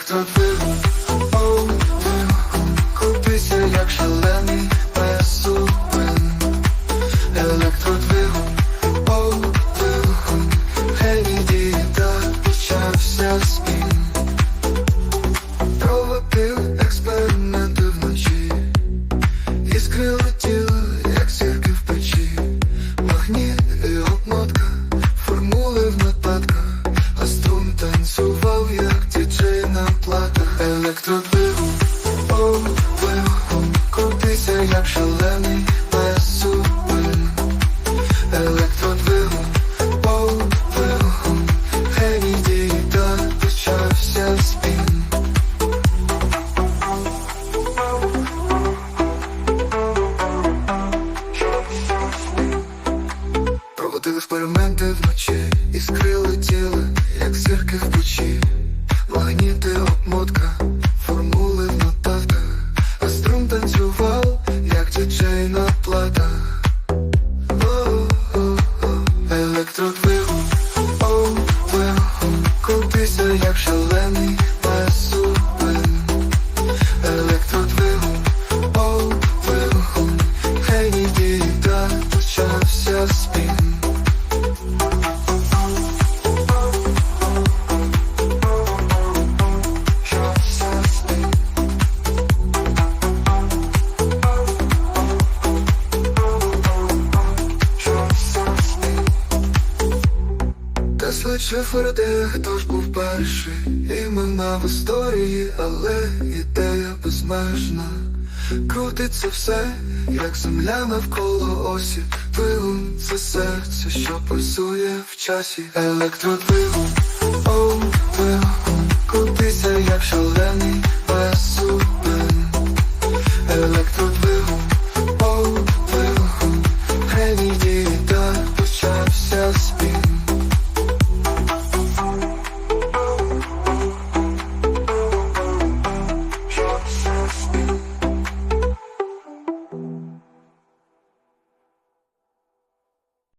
як то диво, оу, диво, купися, як шалений, без зупин Електродвигун, як то о, легко, котися, як шалений, без зуби, електродвигун, о, легко, геній дії та почався спін. Проводили експерименти вночі, іскри летіли, як зірки в печі, формули в нотатках, а струм танцював, як діджейна плата. О-о-о, Електродвигун, оу, двигун, купися, як шалений Тесла де хто ж був перший. Імена в історії, але ідея безмежна Крутиться все, як земля навколо осі. Двигун це серце, що пульсує в часі. Електродвигун, оу, двигун. Крутися, як шалений